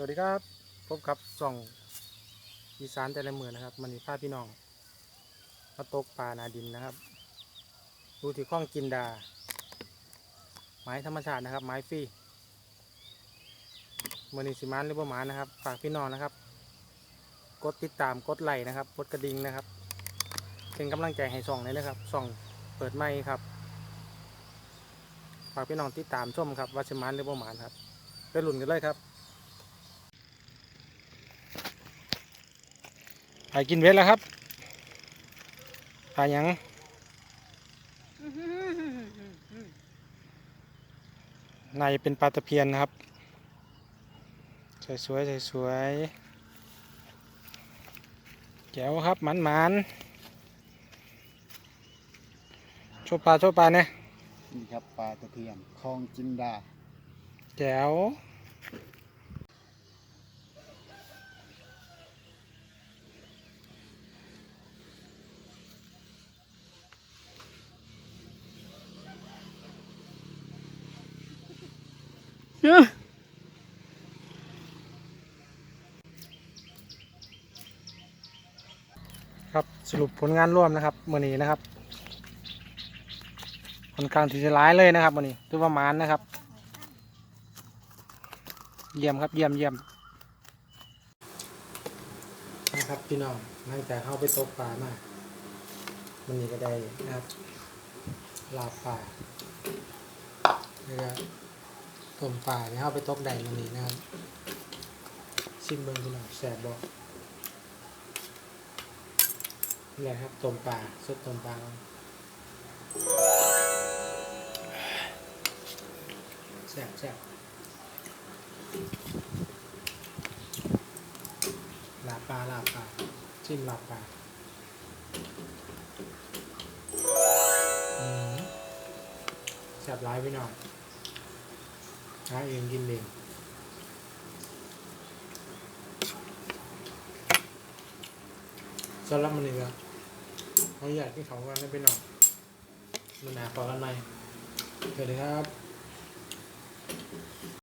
สวัสดีครับ พบกับส่องอีสานแต่ละเมือนะครับ มันนี้พาพพี่น้องมาตกปลานาดินนะครับ ดูที่คลองจินดา ไม้ธรรมชาตินะครับ ไม้ฟรีมือนี้สิมานหรือประมานะครับฝากพี่น้องนะครับ กดติดตามกดไลค์นะครับ กดกระดิ่งนะครับ เป็นกำลังใจให้ส่องเลยนะครับส่องเปิดไม้ครับฝากพี่น้องติดตามชมครับว่าสิมานหรือประมาณครับไปหลุนกันเลยครับ ไปกินเวทแล้วครับปลาหยังในเป็นปลาตะเพียนนะครับ สวยสวยสวยสวยๆแจ๋วครับหมันหมันๆโชว์ปลาโชว์ปลาเนี่ยนี่ครับปลาตะเพียนคลองจินดาแจ๋ว ครับสรุปผลงานร่วมนะครับมื่อนี้นะครับค่อนข้างที่จะร้ายเลยนะครับมื่อนี้ถือว่ามานนะครับ เยี่ยมครับเยี่ยมเยี่ยมนะครับพี่น้องหลังจากเข้าไปตกปลามามันนี้ก็ได้นะครับลาบปลาแล้วก็ ต้มปลาเนี่ยเข้าไปตกได้มันนี้นะครับ ชิมเบิ้งพี่น้องแสบบอกนี่แหละครับต้มปลาสุดต้มปลาแสบแสบลาปลาลาปลาชิมลาปลาแซ่บร้ายไปหน่อย หาเองกินเองสำหรับมันนี่ก็เขาอยากที่เขากันได้ไปหน่อยมันหนาพอกันไหมสวัสดีครับ